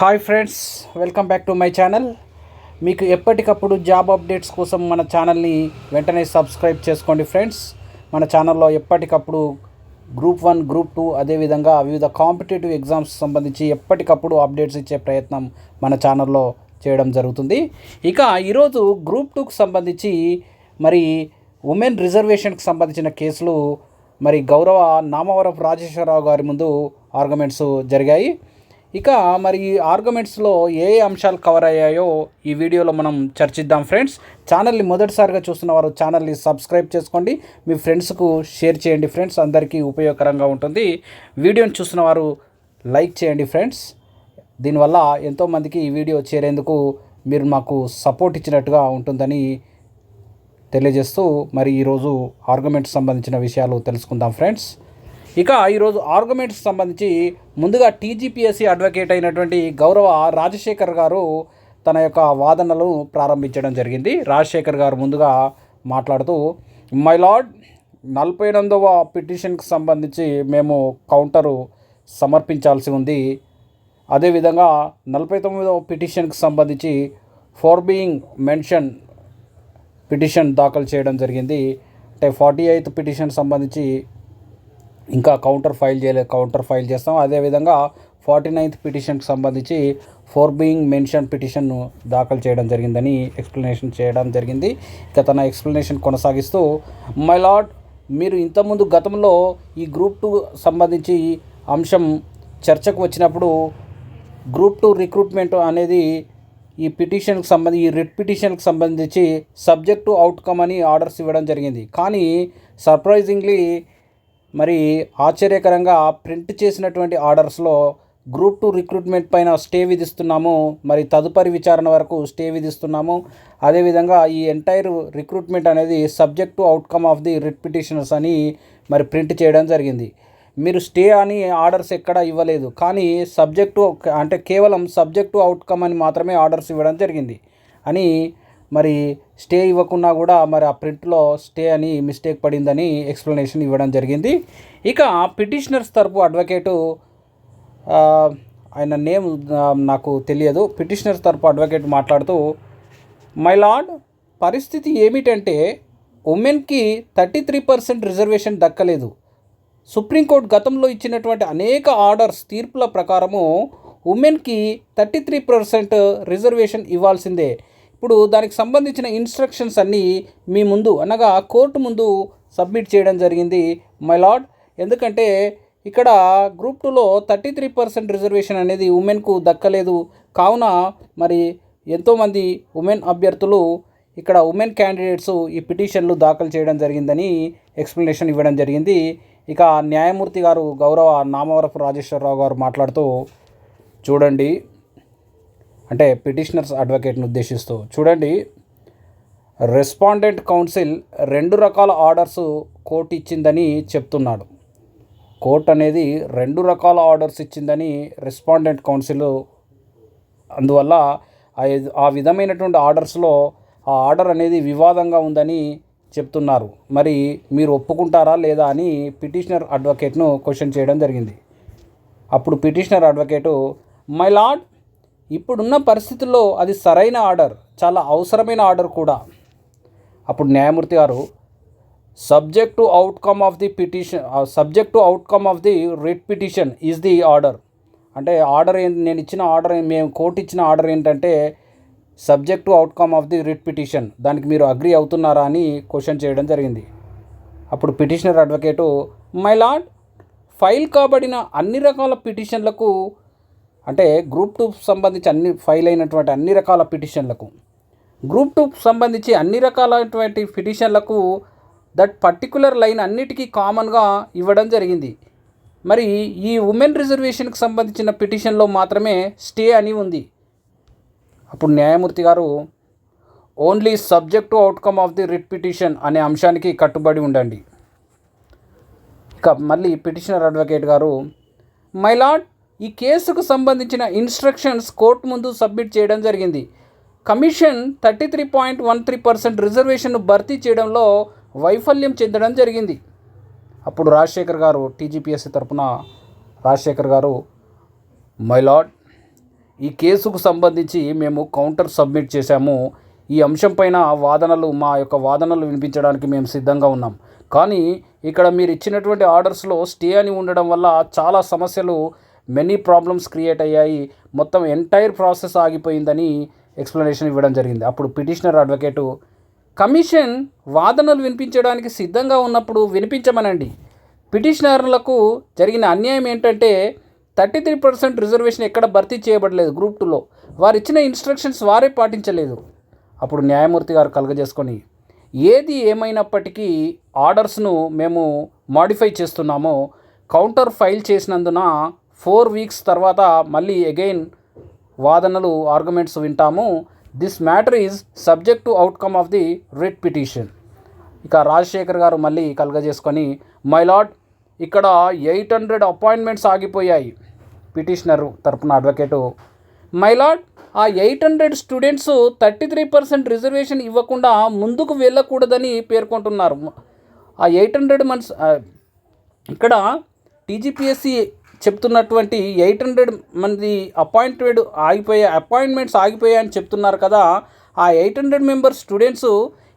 Hi friends welcome back to my channel. మీకు ఎప్పటికప్పుడు job updates కోసం మన ఛానల్ని వెంటనే సబ్స్క్రైబ్ చేసుకోండి ఫ్రెండ్స్. మన ఛానల్లో ఎప్పటికప్పుడు గ్రూప్ వన్ గ్రూప్ టూ అదేవిధంగా వివిధ కాంపిటేటివ్ ఎగ్జామ్స్ సంబంధించి ఎప్పటికప్పుడు అప్డేట్స్ ఇచ్చే ప్రయత్నం మన ఛానల్లో చేయడం జరుగుతుంది. ఇక ఈరోజు గ్రూప్ టూకి సంబంధించి మరి ఉమెన్ రిజర్వేషన్కి సంబంధించిన కేసులు మరి గౌరవ నామవరపు రాజేశ్వరరావు గారి ముందు ఆర్గ్యుమెంట్స్ జరిగాయి. ఇక మరి ఈ ఆర్గ్యుమెంట్స్లో ఏ ఏ అంశాలు కవర్ అయ్యాయో ఈ వీడియోలో మనం చర్చిద్దాం ఫ్రెండ్స్. ఛానల్ని మొదటిసారిగా చూస్తున్న వారు ఛానల్ని సబ్స్క్రైబ్ చేసుకోండి. మీ ఫ్రెండ్స్కు షేర్ చేయండి ఫ్రెండ్స్. అందరికీ ఉపయోగకరంగా ఉంటుంది. వీడియోని చూస్తున్న వారు లైక్ చేయండి ఫ్రెండ్స్. దీనివల్ల ఎంతోమందికి ఈ వీడియో చేరేందుకు మీరు మాకు సపోర్ట్ ఇచ్చినట్టుగా ఉంటుందని తెలియజేస్తూ మరి ఈరోజు ఆర్గ్యుమెంట్స్ సంబంధించిన విషయాలు తెలుసుకుందాం ఫ్రెండ్స్. ఇక ఈరోజు ఆర్గ్యుమెంట్స్ సంబంధించి ముందుగా టీజీపీఎస్సీ అడ్వకేట్ అయినటువంటి గౌరవ రాజశేఖర్ గారు తన యొక్క వాదనలు ప్రారంభించడం జరిగింది. రాజశేఖర్ గారు ముందుగా మాట్లాడుతూ మై లార్డ్ నలభై ఎనిమిదవ పిటిషన్కి సంబంధించి మేము కౌంటరు సమర్పించాల్సి ఉంది. అదేవిధంగా నలభై తొమ్మిదవ పిటిషన్కి సంబంధించి ఫోర్ బీయింగ్ మెన్షన్ పిటిషన్ దాఖలు చేయడం జరిగింది. అంటే ఫార్టీ ఎయిత్ పిటిషన్ సంబంధించి ఇంకా కౌంటర్ ఫైల్ చేయలేదు కౌంటర్ ఫైల్ చేస్తాం. అదేవిధంగా ఫార్టీ నైన్త్ పిటిషన్కి సంబంధించి ఫోర్ బీయింగ్ మెన్షన్ పిటిషన్ను దాఖలు చేయడం జరిగిందని ఎక్స్ప్లెనేషన్ చేయడం జరిగింది. ఇక తన ఎక్స్ప్లెనేషన్ కొనసాగిస్తూ మై లార్డ్ మీరు ఇంతకుముందు గతంలో ఈ గ్రూప్ టూ సంబంధించి అంశం చర్చకు వచ్చినప్పుడు గ్రూప్ టూ రిక్రూట్మెంట్ అనేది ఈ పిటిషన్కి సంబంధించి ఈ రిట్ పిటిషన్కి సంబంధించి సబ్జెక్ట్ టు అవుట్కమ్ అని ఆర్డర్స్ ఇవ్వడం జరిగింది. కానీ సర్ప్రైజింగ్లీ మరి ఆశ్చర్యకరంగా ప్రింట్ చేసినటువంటి ఆర్డర్స్లో గ్రూప్ టూ రిక్రూట్మెంట్ పైన స్టే విధిస్తున్నాము మరి తదుపరి విచారణ వరకు స్టే విధిస్తున్నాము. అదేవిధంగా ఈ ఎంటైర్ రిక్రూట్మెంట్ అనేది subject to outcome of the writ petitioners అని మరి ప్రింట్ చేయడం జరిగింది. మీరు స్టే అని ఆర్డర్స్ ఎక్కడా ఇవ్వలేదు కానీ సబ్జెక్టు అంటే కేవలం సబ్జెక్టు అవుట్కమ్ అని మాత్రమే ఆర్డర్స్ ఇవ్వడం జరిగింది అని మరి స్టే ఇవ్వకున్నా కూడా మరి ఆ ప్రింట్లో స్టే అని మిస్టేక్ పడిందని ఎక్స్ప్లెనేషన్ ఇవ్వడం జరిగింది. ఇక పిటిషనర్స్ తరపు అడ్వకేటు ఆయన నేమ్ నాకు తెలియదు. పిటిషనర్స్ తరపు అడ్వకేట్ మాట్లాడుతూ మై లార్డ్ పరిస్థితి ఏమిటంటే ఉమెన్కి థర్టీ త్రీ పర్సెంట్ రిజర్వేషన్ దక్కలేదు. సుప్రీంకోర్టు గతంలో ఇచ్చినటువంటి అనేక ఆర్డర్స్ తీర్పుల ప్రకారము ఉమెన్కి థర్టీ త్రీ పర్సెంట్ రిజర్వేషన్ ఇవ్వాల్సిందే. ఇప్పుడు దానికి సంబంధించిన ఇన్స్ట్రక్షన్స్ అన్నీ మీ ముందు అనగా కోర్టు ముందు సబ్మిట్ చేయడం జరిగింది మై లార్డ్ ఎందుకంటే ఇక్కడ గ్రూప్ టూలో థర్టీ త్రీ పర్సెంట్ రిజర్వేషన్ అనేది ఉమెన్కు దక్కలేదు. కావున మరి ఎంతోమంది ఉమెన్ అభ్యర్థులు ఇక్కడ ఉమెన్ క్యాండిడేట్స్ ఈ పిటిషన్లు దాఖలు చేయడం జరిగిందని ఎక్స్ప్లెనేషన్ ఇవ్వడం జరిగింది. ఇక న్యాయమూర్తి గారు గౌరవ నామవరపు రాజేశ్వరరావు గారు మాట్లాడుతూ చూడండి. అంటే పిటిషనర్స్ అడ్వకేట్ను ఉద్దేశిస్తూ. చూడండి రెస్పాండెంట్ కౌన్సిల్ రెండు రకాల ఆర్డర్స్ కోర్టు ఇచ్చిందని చెప్తున్నాడు. కోర్టు అనేది రెండు రకాల ఆర్డర్స్ ఇచ్చిందని రెస్పాండెంట్ కౌన్సిల్ అందువల్ల ఆ- విధమైనటువంటి ఆర్డర్స్లో ఆ ఆర్డర్ అనేది వివాదంగా ఉందని చెప్తున్నారు. మరి మీరు ఒప్పుకుంటారా లేదా అని పిటిషనర్ అడ్వకేట్ను క్వశ్చన్ చేయడం జరిగింది. అప్పుడు పిటిషనర్ అడ్వకేటు మై లార్డ్ ఇప్పుడున్న పరిస్థితుల్లో అది సరైన ఆర్డర్ చాలా అవసరమైన ఆర్డర్ కూడా. అప్పుడు న్యాయమూర్తి గారు subject to outcome of the petition subject to outcome of the writ petition is the order. అంటే ఆర్డర్ ఏంటి నేను ఇచ్చిన ఆర్డర్ మేము కోర్టు ఇచ్చిన ఆర్డర్ ఏంటంటే subject to outcome of the writ petition దానికి మీరు అగ్రి అవుతున్నారా అని క్వశ్చన్ చేయడం జరిగింది. అప్పుడు petitioner advocate my lord file కాబడిన అన్ని రకాల పిటిషన్లకు అంటే గ్రూప్ టూ సంబంధించి అన్ని ఫైల్ అయినటువంటి అన్ని రకాల పిటిషన్లకు. గ్రూప్ టూ సంబంధించి అన్ని రకాలైనటువంటి పిటిషన్లకు దట్ పర్టికులర్ లైన్ అన్నిటికీ కామన్గా ఇవ్వడం జరిగింది. మరి ఈ ఉమెన్ రిజర్వేషన్కి సంబంధించిన పిటిషన్లో మాత్రమే స్టే అని ఉంది. అప్పుడు న్యాయమూర్తి గారు only subject to outcome of the writ petition అనే అంశానికి కట్టుబడి ఉండండి. ఇక మళ్ళీ పిటిషనర్ అడ్వకేట్ గారు మై లార్డ్ ఈ కేసుకు సంబంధించిన ఇన్స్ట్రక్షన్స్ కోర్టు ముందు సబ్మిట్ చేయడం జరిగింది. Commission thirty three point one three percent రిజర్వేషన్ను భర్తీ చేయడంలో వైఫల్యం చెందడం జరిగింది. అప్పుడు రాజశేఖర్ గారు టీజీపీఎస్సీ తరఫున రాజశేఖర్ గారు మై లార్డ్ ఈ కేసుకు సంబంధించి మేము కౌంటర్ సబ్మిట్ చేశాము. ఈ అంశంపైన వాదనలు మా యొక్క వాదనలు వినిపించడానికి మేము సిద్ధంగా ఉన్నాం. కానీ ఇక్కడ మీరు ఇచ్చినటువంటి ఆర్డర్స్లో స్టే అని ఉండడం వల్ల చాలా సమస్యలు మెనీ ప్రాబ్లమ్స్ క్రియేట్ అయ్యాయి. మొత్తం ఎంటైర్ ప్రాసెస్ ఆగిపోయిందని ఎక్స్ప్లెనేషన్ ఇవ్వడం జరిగింది. అప్పుడు పిటిషనర్ అడ్వకేటు కమిషన్ వాదనలు వినిపించడానికి సిద్ధంగా ఉన్నప్పుడు వినిపించమనండి. పిటిషనర్లకు జరిగిన అన్యాయం ఏంటంటే థర్టీ త్రీ పర్సెంట్ రిజర్వేషన్ ఎక్కడ భర్తీ చేయబడలేదు గ్రూప్ టూలో వారు ఇచ్చిన ఇన్స్ట్రక్షన్స్ వారే పాటించలేదు. అప్పుడు న్యాయమూర్తి గారు కలగజేసుకొని ఏది ఏమైనప్పటికీ ఆర్డర్స్ను మేము మాడిఫై చేస్తున్నామో కౌంటర్ ఫైల్ చేసినందున ఫోర్ వీక్స్ తర్వాత మళ్ళీ అగైన్ వాదనలు ఆర్గ్యుమెంట్స్ వింటాము. This matter is subject to outcome of the writ petition ఇక రాజశేఖర్ గారు మళ్ళీ కలగజేసుకొని మై లార్డ్ ఇక్కడ ఎయిట్ హండ్రెడ్ అపాయింట్మెంట్స్ ఆగిపోయాయి. పిటిషనర్ తరపున అడ్వకేటు మై లార్డ్ ఆ eight hundred students thirty three percent reservation ఇవ్వకుండా ముందుకు వెళ్ళకూడదని పేర్కొంటున్నారు. ఆ ఎయిట్ హండ్రెడ్ మంత్స్ ఇక్కడ టీజీపీఎస్సి చెప్తున్నటువంటి ఎయిట్ హండ్రెడ్ మంది అపాయింటెడ్ ఆగిపోయే అపాయింట్మెంట్స్ ఆగిపోయాయని చెప్తున్నారు కదా. ఆ ఎయిట్ హండ్రెడ్ మెంబర్స్ స్టూడెంట్స్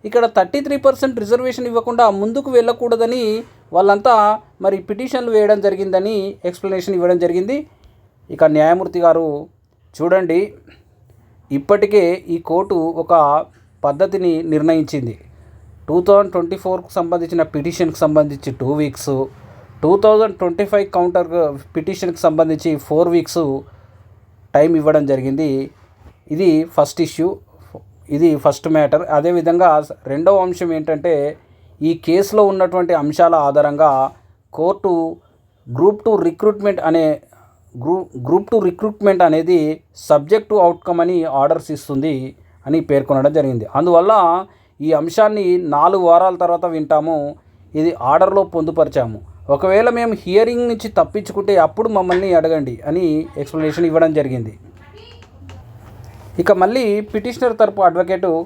ఇక్కడ థర్టీ త్రీ పర్సెంట్ రిజర్వేషన్ ఇవ్వకుండా ముందుకు వెళ్ళకూడదని వాళ్ళంతా మరి పిటిషన్లు వేయడం జరిగిందని ఎక్స్ప్లెనేషన్ ఇవ్వడం జరిగింది. ఇక న్యాయమూర్తి గారు చూడండి ఇప్పటికే ఈ కోర్టు ఒక పద్ధతిని నిర్ణయించింది. టూ థౌజండ్ ట్వంటీ ఫోర్కు సంబంధించిన పిటిషన్కి సంబంధించి two weeks two thousand twenty five counter పిటిషన్కి సంబంధించి ఫోర్ వీక్స్ టైం ఇవ్వడం జరిగింది. ఇది ఫస్ట్ ఇష్యూ. ఇది ఫస్ట్ మ్యాటర్. అదేవిధంగా రెండవ అంశం ఏంటంటే ఈ కేసులో ఉన్నటువంటి అంశాల ఆధారంగా కోర్టు గ్రూప్ టు రిక్రూట్మెంట్ అనే గ్రూ గ్రూప్ టు రిక్రూట్మెంట్ అనేది సబ్జెక్ట్ టు అవుట్కమ్ అని ఆర్డర్స్ ఇస్తుంది అని పేర్కొనడం జరిగింది. అందువల్ల ఈ అంశాన్ని నాలుగు వారాల తర్వాత వింటాము. ఇది ఆర్డర్లో పొందుపరిచాము. ఒకవేళ మేము హియరింగ్ నుంచి తప్పించుకుంటే అప్పుడు మమ్మల్ని అడగండి అని ఎక్స్ప్లెనేషన్ ఇవ్వడం జరిగింది. ఇక మళ్ళీ పిటిషనర్ తరపు advocate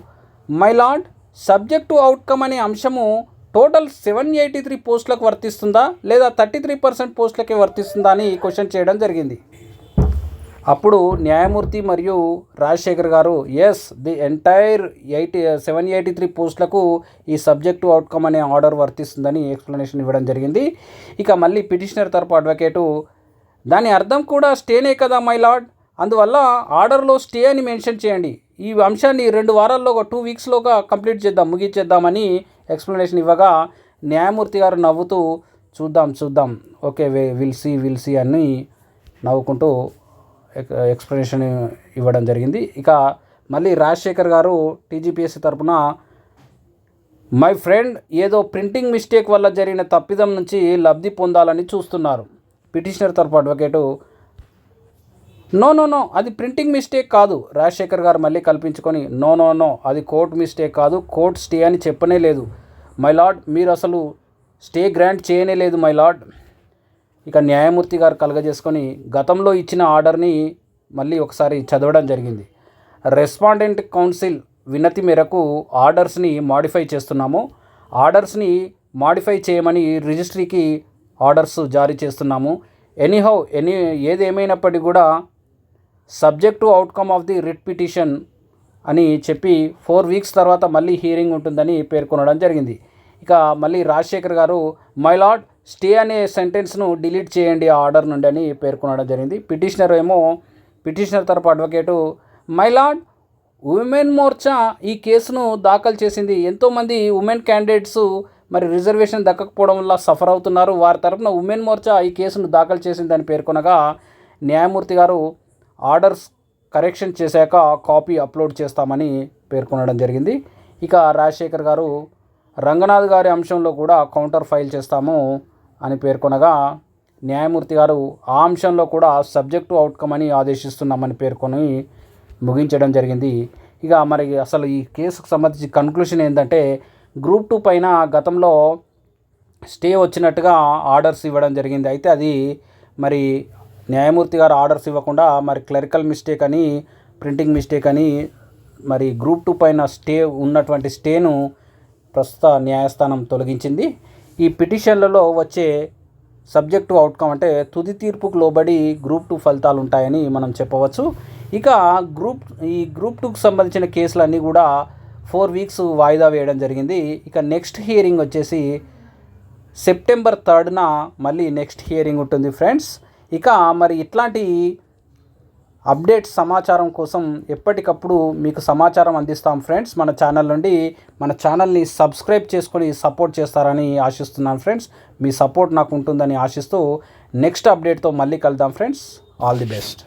my lord subject to outcome అనే అంశము టోటల్ సెవెన్ ఎయిటీ త్రీ పోస్టులకు వర్తిస్తుందా? లేదా థర్టీ త్రీ పర్సెంట్ పోస్టులకే వర్తిస్తుందా? అని క్వశ్చన్ చేయడం జరిగింది. అప్పుడు న్యాయమూర్తి మరియు రాజశేఖర్ గారు as the entire eighty seven eighty three పోస్టులకు ఈ సబ్జెక్టు అవుట్కమ్ అనే ఆర్డర్ వర్తిస్తుందని ఎక్స్ప్లెనేషన్ ఇవ్వడం జరిగింది. ఇక మళ్ళీ పిటిషనర్ తరపు అడ్వకేటు దాని అర్థం కూడా స్టేనే కదా మై లార్డ్. అందువల్ల ఆర్డర్లో స్టే అని మెన్షన్ చేయండి. ఈ అంశాన్ని రెండు వారాల్లో ఒక టూ వీక్స్లోగా కంప్లీట్ చేద్దాం ముగించేద్దామని ఎక్స్ప్లెనేషన్ ఇవ్వగా న్యాయమూర్తి గారు నవ్వుతూ చూద్దాం చూద్దాం. Okay we will will see will అని నవ్వుకుంటూ ఎక్స్ప్లెనేషన్ ఇవ్వడం జరిగింది. ఇక మళ్ళీ రాజశేఖర్ గారు టీజీపీఎస్సీ తరపున మై ఫ్రెండ్ ఏదో ప్రింటింగ్ మిస్టేక్ వల్ల జరిగిన తప్పిదం నుంచి లబ్ధి పొందాలని చూస్తున్నారు. పిటిషనర్ తరపు అడ్వకేటు నో నో నో అది ప్రింటింగ్ మిస్టేక్ కాదు. రాజశేఖర్ గారు మళ్ళీ కల్పించుకొని నో నో నో అది కోర్ట్ మిస్టేక్ కాదు కోర్ట్ స్టే అని చెప్పనే లేదు. మై లార్డ్ మీరు అసలు స్టే గ్రాంట్ చేయనే లేదు మై లార్డ్. ఇక న్యాయమూర్తి గారు కలగజేసుకొని గతంలో ఇచ్చిన ఆర్డర్ని మళ్ళీ ఒకసారి చదవడం జరిగింది. రెస్పాండెంట్ కౌన్సిల్ వినతి మేరకు ఆర్డర్స్ని మాడిఫై చేస్తున్నాము. ఆర్డర్స్ని మాడిఫై చేయమని రిజిస్ట్రీకి ఆర్డర్స్ జారీ చేస్తున్నాము. ఎనీహౌ ఎనీ ఏదేమైనప్పటికీ కూడా subject to outcome of the writ petition అని చెప్పి ఫోర్ వీక్స్ తర్వాత మళ్ళీ హియరింగ్ ఉంటుందని పేర్కొనడం జరిగింది. ఇక మళ్ళీ రాజశేఖర్ గారు మై లార్డ్ స్టే అనే సెంటెన్స్ను డిలీట్ చేయండి ఆ ఆర్డర్ నుండి అని పేర్కొనడం జరిగింది. పిటిషనర్ ఏమో పిటిషనర్ తరపు advocate my lord women Morcha ఈ కేసును దాఖలు చేసింది. ఎంతోమంది ఉమెన్ క్యాండిడేట్స్ మరి రిజర్వేషన్ దక్కకపోవడం వల్ల సఫర్ అవుతున్నారు. వారి తరపున ఉమెన్ మోర్చా ఈ కేసును దాఖలు చేసిందని పేర్కొనగా న్యాయమూర్తి గారు ఆర్డర్స్ కరెక్షన్ చేశాక కాపీ అప్లోడ్ చేస్తామని పేర్కొనడం జరిగింది. ఇక రాజశేఖర్ గారు రంగనాథ్ గారి అంశంలో కూడా కౌంటర్ ఫైల్ చేస్తాము. అని పేర్కొనగా న్యాయమూర్తి గారు ఆ అంశంలో కూడా సబ్జెక్టు అవుట్కమ్ అని ఆదేశిస్తున్నామని పేర్కొని ముగించడం జరిగింది. ఇక మరి అసలు ఈ కేసుకు సంబంధించి కన్క్లూషన్ ఏంటంటే గ్రూప్ టూ పైన గతంలో స్టే వచ్చినట్టుగా ఆర్డర్స్ ఇవ్వడం జరిగింది. అయితే అది మరి న్యాయమూర్తి గారు ఆర్డర్స్ ఇవ్వకుండా మరి క్లరికల్ మిస్టేక్ అని ప్రింటింగ్ మిస్టేక్ అని మరి గ్రూప్ టూ పైన స్టే ఉన్నటువంటి స్టేను ప్రస్తుత న్యాయస్థానం తొలగించింది. ఈ పిటిషన్లలో వచ్చే సబ్జెక్ట్ అవుట్కమ్ అంటే తుది తీర్పుకు లోబడి గ్రూప్ టూ ఫలితాలు ఉంటాయని మనం చెప్పవచ్చు. ఇక గ్రూప్ ఈ గ్రూప్ టూకి సంబంధించిన కేసులన్నీ కూడా ఫోర్ వీక్స్ వాయిదా వేయడం జరిగింది. ఇక నెక్స్ట్ హియరింగ్ వచ్చేసి సెప్టెంబర్ థర్డ్న మళ్ళీ నెక్స్ట్ హియరింగ్ ఉంటుంది ఫ్రెండ్స్ ఇక మరి ఇట్లాంటి అప్డేట్ సమాచారం కోసం ఎప్పటికప్పుడు మీకు సమాచారం అందిస్తాం ఫ్రెండ్స్. మన ఛానల్ నుండి మన ఛానల్ని సబ్స్క్రైబ్ చేసుకొని సపోర్ట్ చేస్తారని ఆశిస్తున్నాను ఫ్రెండ్స్. మీ సపోర్ట్ నాకు ఉంటుందని ఆశిస్తూ నెక్స్ట్ అప్డేట్తో మళ్ళీ కలుద్దాం ఫ్రెండ్స్. All the best.